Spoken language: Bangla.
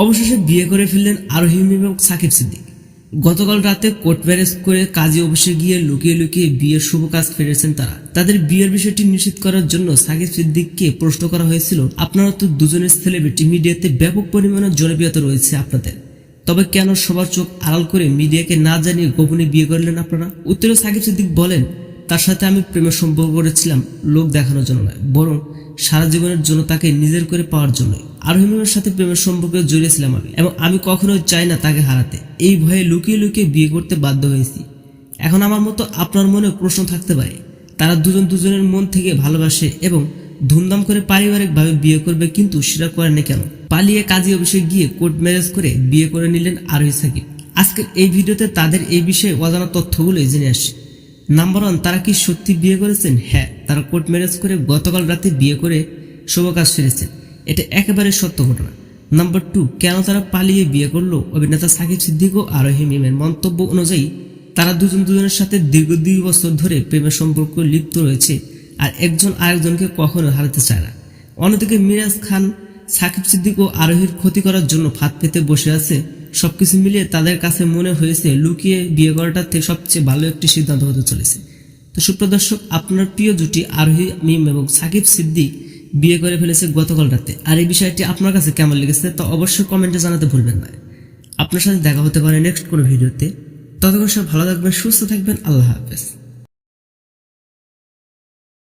অবশেষে বিয়ে করে ফেললেন আরোহিম এবং সাকিব সিদ্দিক। গতকাল রাতে কোর্ট ম্যারেজ করে কাজী অফিসে গিয়ে লুকিয়ে লুকিয়ে বিয়ের শুভ কাজ ফেরেছেন তারা। তাদের বিয়ের বিষয়টি নিশ্চিত করার জন্য সাকিব সিদ্দিককে প্রশ্ন করা হয়েছিল, আপনারা তো দুজনের সেলিব্রিটি মিডিয়াতে ব্যাপক পরিমাণে জনপ্রিয়তা রয়েছে আপনাদের। তবে কেন সবার চোখ আড়াল করে মিডিয়াকে না জানিয়ে গোপনে বিয়ে করলেন আপনারা? উত্তরে সাকিব সিদ্দিক বলেন, তার সাথে আমি প্রেমের সম্পর্ক করেছিলাম, লোক দেখানোর জন্য নয়, বরং সারা জীবনের জন্য তাকে নিজের করে পাওয়ার জন্যই। আরোহিমের সাথে প্রেমের সম্পর্কে জড়িয়েছিলাম আমি, এবং আমি কখনোই চাই না তাকে হারাতে। এই ভয়ে লুকিয়ে লুকিয়ে বিয়ে করতে বাধ্য হয়েছি। এখন আমার মতো আপনার মনে প্রশ্ন থাকতে পারে, তারা দুজন দুজনের মন থেকে ভালোবাসে এবং ধুমধাম করে পারিবারিকভাবে বিয়ে করবে, কিন্তু সেটা করে না কেন? পালিয়ে কাজী অফিসে গিয়ে কোর্ট ম্যারেজ করে বিয়ে করে নিলেন আরোহী সাকিব। আজকের এই ভিডিওতে তাদের এই বিষয়ে অজানা তথ্যগুলোই জেনে আসি নাম্বার ওয়ান তারা কি সত্যি বিয়ে করেছেন? হ্যাঁ তারা কোর্ট ম্যারেজ করে গতকাল রাতে বিয়ে করে শুভ কাজ সেরেছেন। এটা একেবারে সত্য ঘটনা। নাম্বার টু কেন তারা পালিয়ে বিয়ে করল? অভিনেতা সাকিব সিদ্দিক ও আরোহী মিমের মন্তব্য অনুযায়ী, তারা দুজন দুজনের সাথে দীর্ঘ দুই বছর ধরে প্রেমের সম্পর্ক লিপ্ত রয়েছে আর একজন আরেকজনকে কখনো হারাতে চায় না। অন্যদিকে মিরাজ খান, সাকিব সিদ্দিক ও আরোহীর ক্ষতি করার জন্য ফাঁদ পেতে বসে আছে। সবকিছু মিলিয়ে তাদের কাছে মনে হয়েছে, লুকিয়ে বিয়ে করাটা সবচেয়ে ভালো একটি সিদ্ধান্ত হতে চলেছে। তো সুপ্রদর্শক আপনার প্রিয় জুটি আরোহী, মিম এবং সাকিব সিদ্দিক বিয়ে করে ফেলেছে গতকাল রাতে। আর এই বিষয়টি আপনার কাছে কেমন লেগেছে তা অবশ্যই কমেন্টে জানাতে ভুলবেন না। আপনার সাথে দেখা হতে পারে নেক্সট কোনো ভিডিওতে। ততক্ষণ সব ভালো থাকবেন, সুস্থ থাকবেন, আল্লাহ হাফেজ।